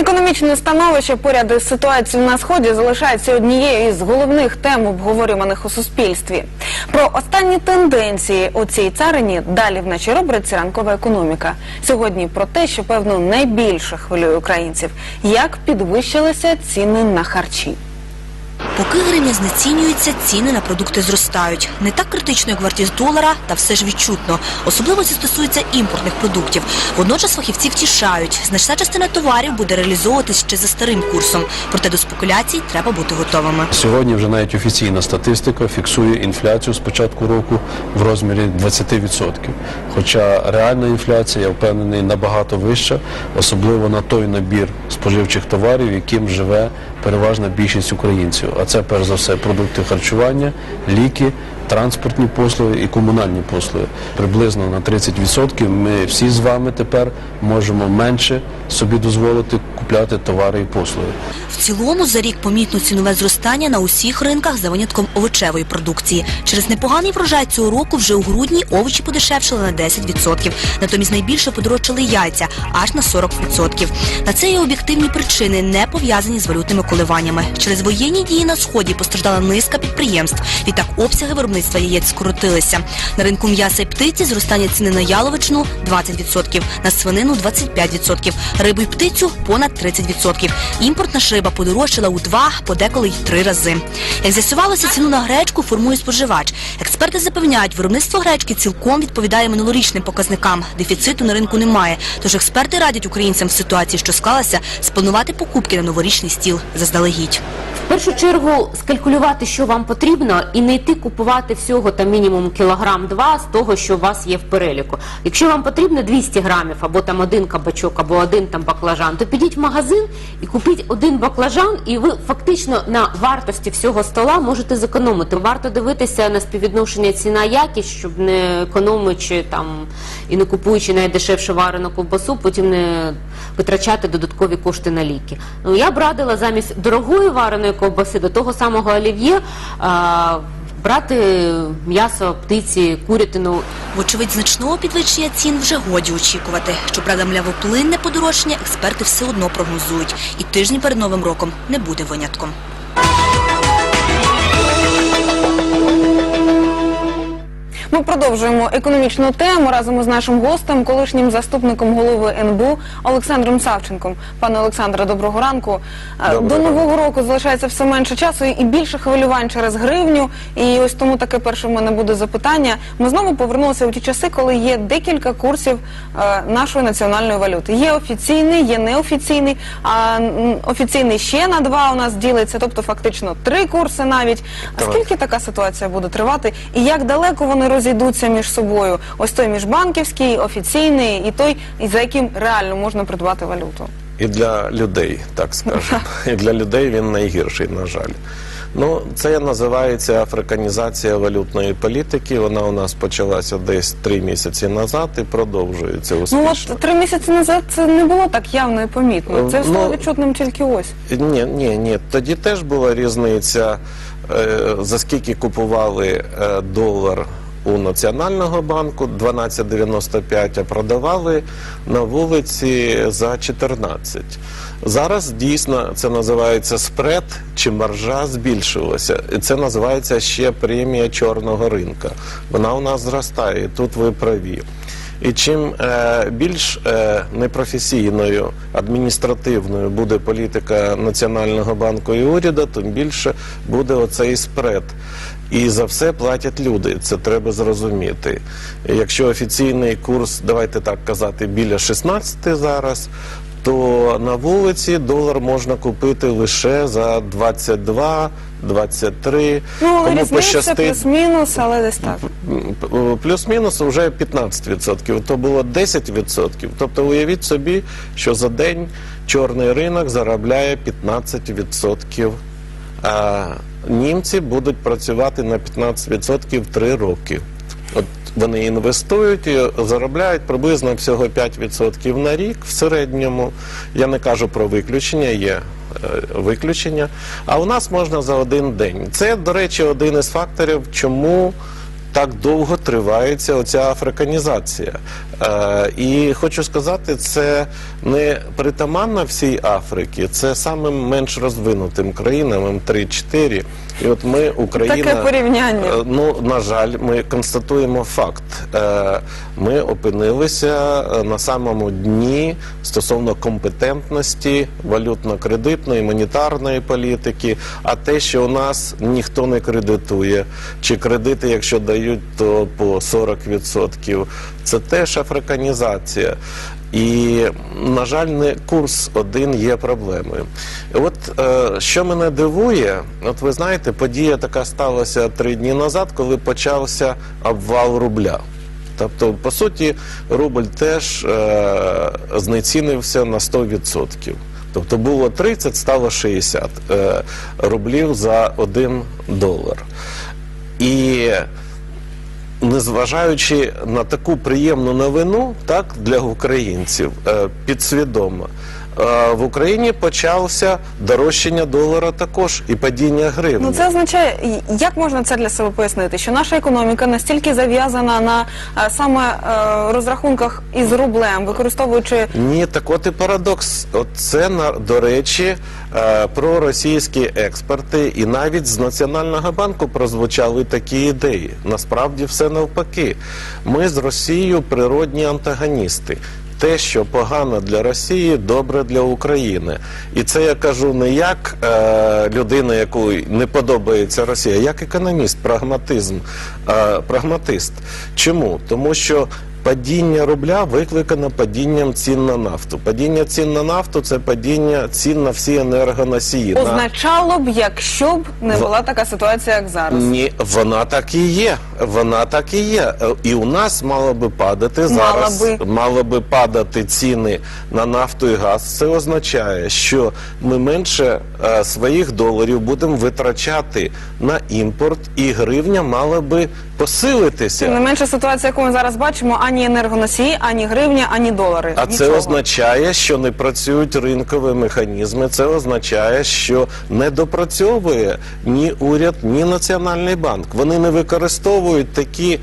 Економічне становище поряд із ситуацією на сході залишається однією із головних тем обговорюваних у суспільстві. Про останні тенденції у цій царині далі в нашій ранкова економіка. Сьогодні про те, що певно найбільше хвилює українців, як підвищилися ціни на харчі. Поки гривня знецінюється, ціни на продукти зростають. Не так критично, як вартість долара, та все ж відчутно. Особливо це стосується імпортних продуктів. Водночас фахівці втішають. Значна частина товарів буде реалізовуватись ще за старим курсом. Проте до спекуляцій треба бути готовими. Сьогодні вже навіть офіційна статистика фіксує інфляцію з початку року в розмірі 20%. Хоча реальна інфляція, я впевнений, набагато вища, особливо на той набір споживчих товарів, яким живе переважна більшість українців. Це перш за все продукти харчування, ліки. Транспортні послуги і комунальні послуги приблизно на 30% ми всі з вами тепер можемо менше собі дозволити купляти товари і послуги. В цілому за рік помітно цінове зростання на усіх ринках за винятком овочевої продукції. Через непоганий врожай цього року вже у грудні овочі подешевшили на 10%. Натомість найбільше подорожчали яйця аж на 40%. На це є об'єктивні причини, не пов'язані з валютними коливаннями. Через воєнні дії на сході постраждала низка підприємств. Відтак обсяги виробництва яєць скоротилися. На ринку м'яса і птиці зростання ціни на яловичину 20%, на свинину 25%, рибу і птицю понад 30%. Імпортна ж риба подорожчала у два, подеколи й три рази. Як з'ясувалося, ціну на гречку формує споживач. Експерти запевняють, виробництво гречки цілком відповідає минулорічним показникам. Дефіциту на ринку немає. Тож експерти радять українцям в ситуації, що склалася, спланувати покупки на новорічний стіл заздалегідь. В першу чергу скалькулювати, що вам потрібно, і не йти купувати всього там мінімум кілограм-два з того, що у вас є в переліку. Якщо вам потрібно 200 грамів, або там один кабачок, або один там баклажан, то підіть в магазин і купіть один баклажан, і ви фактично на вартості всього стола можете зекономити. Варто дивитися на співвідношення ціна-якість, щоб не економичи там і не купуючи найдешевше варену ковбасу, потім не витрачати додаткові кошти на ліки. Ну я б радила замість дорогої вареної ковбаси до того самого олів'є брати м'ясо, птиці, курятину. Вочевидь, значного підвищення цін вже годі очікувати. Щоправда, млявоплинне подорожчання експерти все одно прогнозують. І тижні перед Новим роком не буде винятком. Ми продовжуємо економічну тему разом із нашим гостем, колишнім заступником голови НБУ Олександром Савченком. Пане Олександре, доброго ранку. Е, Доброго До нового року залишається все менше часу і більше хвилювань через гривню. І ось тому таке перше в мене буде запитання. Ми знову повернулися у ті часи, коли є декілька курсів е, нашої національної валюти. Є офіційний, є неофіційний. А офіційний ще на два у нас ділиться, тобто фактично три курси навіть. А скільки така ситуація буде тривати? І як далеко вони розійдуться між собою? Ось той міжбанківський, офіційний і той, за яким реально можна придбати валюту. І для людей, так скажемо. І для людей він найгірший, на жаль. Ну, це називається африканізація валютної політики. Вона у нас почалася десь три місяці назад і продовжується Ну от три місяці назад це не було так явно і помітно. Це Ну, стало відчутним тільки ось. Ні, ні, ні. Тоді теж була різниця, е, за скільки купували е, долар у Національного банку 12,95, а продавали на вулиці за 14. Зараз дійсно це називається спред чи маржа збільшилася. І це називається ще премія чорного ринка. Вона у нас зростає. Тут ви праві. І чим е, більш е, непрофесійною адміністративною буде політика Національного банку і уряду, тим більше буде оцей спред. І за все платять люди. Це треба зрозуміти. Якщо офіційний курс, давайте так казати, біля 16 зараз. То на вулиці долар можна купити лише за 22, 23. Ну Кому різниця пощастить, плюс-мінус, але десь так. Плюс-мінус вже 15%, то було 10%. Тобто уявіть собі, що за день чорний ринок заробляє 15%, а німці будуть працювати на 15% 3 роки. От вони інвестують і заробляють приблизно всього 5% на рік в середньому. Я не кажу про виключення, є е, виключення. А у нас можна за один день. Це, до речі, один із факторів, чому так довго тривається оця африканізація. Е, і хочу сказати, це не притаманна всій Африці, це самим менш розвинутим країнам, М3-4. І от ми, Україна, Таке порівняння. е, Ну, на жаль, ми констатуємо факт. Е, Ми опинилися е, на самому дні стосовно компетентності валютно-кредитної, монетарної політики. А те, що у нас ніхто не кредитує, чи кредити, якщо дають, то по 40%, це теж африканізація. І, на жаль, не курс один є проблемою. От е, що мене дивує, от ви знаєте, подія така сталася три дні назад, коли почався обвал рубля. Тобто, по суті, рубль теж е, знецінився на 100%. Тобто було 30, стало 60 е, рублів за 1 долар. І незважаючи на таку приємну новину, так для українців е, підсвідомо. Е, В Україні почався дорожчання долара також і падіння гривні. Ну це означає, як можна це для себе пояснити, що наша економіка настільки зав'язана на е, саме е, розрахунках із рублем, використовуючи Ні, так от і парадокс. От це на до речі про російські експорти, і навіть з Національного банку прозвучали такі ідеї. Насправді все навпаки. Ми з Росією природні антагоністи. Те, що погано для Росії, добре для України. І це я кажу не як е, людина, яку не подобається Росія, а як економіст, прагматизм, е, прагматист. Чому? Тому що Падіння рубля викликано падінням цін на нафту. Падіння цін на нафту це падіння цін на всі енергоносії. Означало б, якщо б не була така ситуація, як зараз. Ні, вона так і є. Вона так і є. Е, І у нас мало би падати зараз. би. мало би падати ціни на нафту і газ. Це означає, що ми менше е, своїх доларів будемо витрачати на імпорт, і гривня мала би посилитися. Тим не менше ситуація, яку ми зараз бачимо, ані енергоносії, ані гривня, ані долари. А це означає, що не працюють ринкові механізми. Це означає, що не допрацьовує ні уряд, ні Національний банк. Вони не використовують такі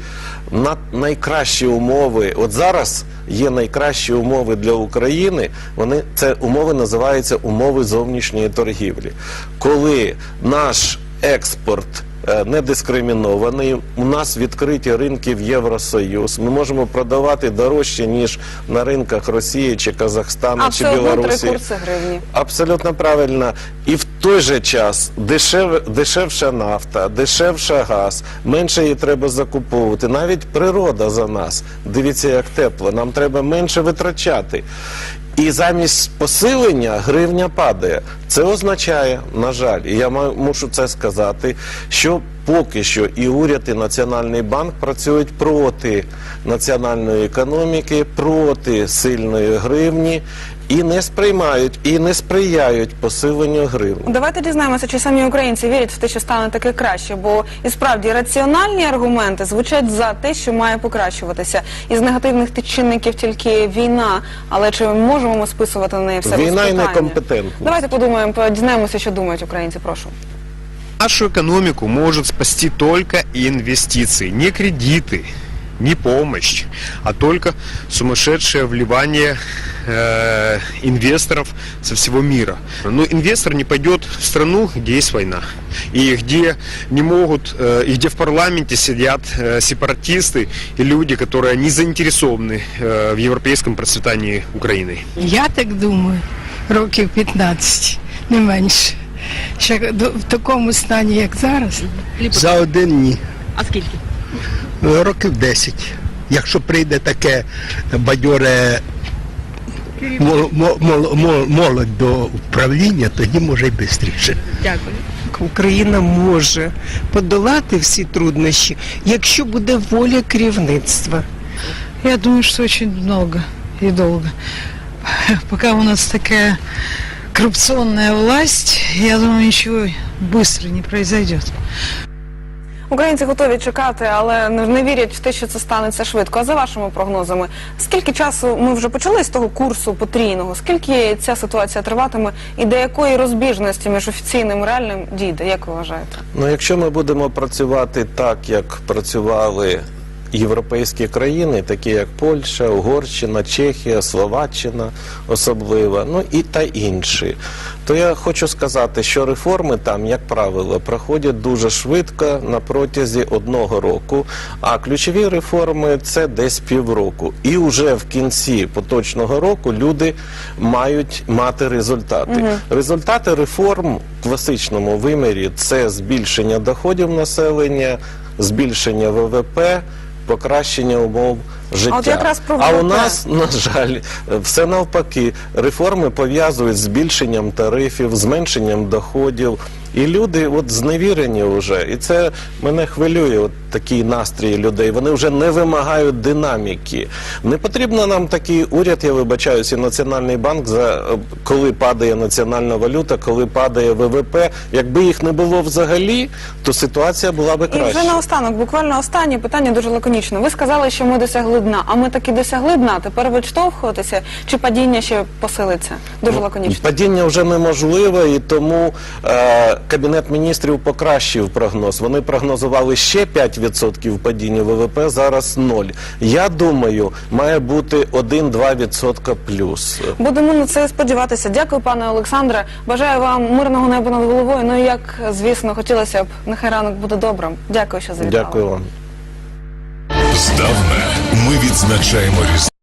на- найкращі умови. От зараз є найкращі умови для України. Вони це умови називаються умови зовнішньої торгівлі, коли наш експорт не дискримінований. У нас відкриті ринки в Євросоюз. Ми можемо продавати дорожче ніж на ринках Росії чи Казахстану а чи Білорусі. курси гривні. Абсолютно правильно. І в той же час дешев, дешевша нафта, дешевша газ, менше її треба закуповувати. Навіть природа за нас. Дивіться, як тепло. Нам треба менше витрачати. І замість посилення гривня падає. Це означає, на жаль, і я мушу це сказати, що поки що і уряд, і Національний банк працюють проти національної економіки, проти сильної гривні і не сприймають, і не сприяють посиленню гривні. Давайте дізнаємося, чи самі українці вірять в те, що стане таке краще, бо і справді раціональні аргументи звучать за те, що має покращуватися. Із негативних чинників тільки війна, але чи можемо ми списувати на неї все Війна і некомпетентність. Давайте подумаємо, дізнаємося, що думають українці. Прошу. Нашу экономику может спасти только инвестиции, не кредиты, не помощь, а только сумасшедшее вливание э, инвесторов со всего мира. Но инвестор не пойдет в страну, где есть война, и где не могут, э, и где в парламенте сидят э, сепаратисты и люди, которые не заинтересованы э, в европейском процветании Украины. Я так думаю, років 15, не менше. Ще до- в такому стані, як зараз, За один ні. А скільки? Років 10. Якщо прийде таке бадьоре мол- мол- мол- мол- молодь до управління, тоді може й швидше. Дякую. Україна може подолати всі труднощі, якщо буде воля керівництва. я думаю, что очень много и долго. Пока у нас такая коррупционная власть, я думаю, ничего быстро не произойдет. Українці готові чекати, але не вірять в те, що це станеться швидко. А за вашими прогнозами, скільки часу ми вже почали з того курсу потрійного? Скільки ця ситуація триватиме, і до якої розбіжності між офіційним і реальним дійде? Як ви вважаєте? Ну, якщо ми будемо працювати так, як працювали європейські країни, такі як Польща, Угорщина, Чехія, Словаччина, особливо, ну і та інші, то я хочу сказати, що реформи там, як правило, проходять дуже швидко на протязі одного року, а ключові реформи це десь півроку. І вже в кінці поточного року люди мають мати результати. Результати реформ в класичному вимірі це збільшення доходів населення, збільшення ВВП, покращення умов життя. от якраз про а у нас, на жаль, все навпаки. Реформи пов'язують з збільшенням тарифів, зменшенням доходів. І люди от зневірені вже. І це мене хвилює, от такий настрій людей. Вони вже не вимагають динаміки. Не потрібно нам такий уряд, я вибачаюсь, і Національний банк, за коли падає національна валюта, коли падає ВВП. Якби їх не було взагалі, то ситуація була би І краща. вже наостанок, буквально останнє питання дуже лаконічно. Ви сказали, що ми досягли дна, а ми таки досягли дна. Тепер відштовхуватися чи падіння ще посилиться? Дуже лаконічно. Падіння вже неможливе, і тому е, Кабінет міністрів покращив прогноз. Вони прогнозували ще 5% падіння ВВП, зараз 0. Я думаю, має бути 1-2% плюс. Будемо на це сподіватися. Дякую, пане Олександре. Бажаю вам мирного неба над головою. Ну і як звісно, хотілося б, нехай ранок буде добрим. Дякую, що завітали. Дякую вам. Здавна ми відзначаємо Різдво.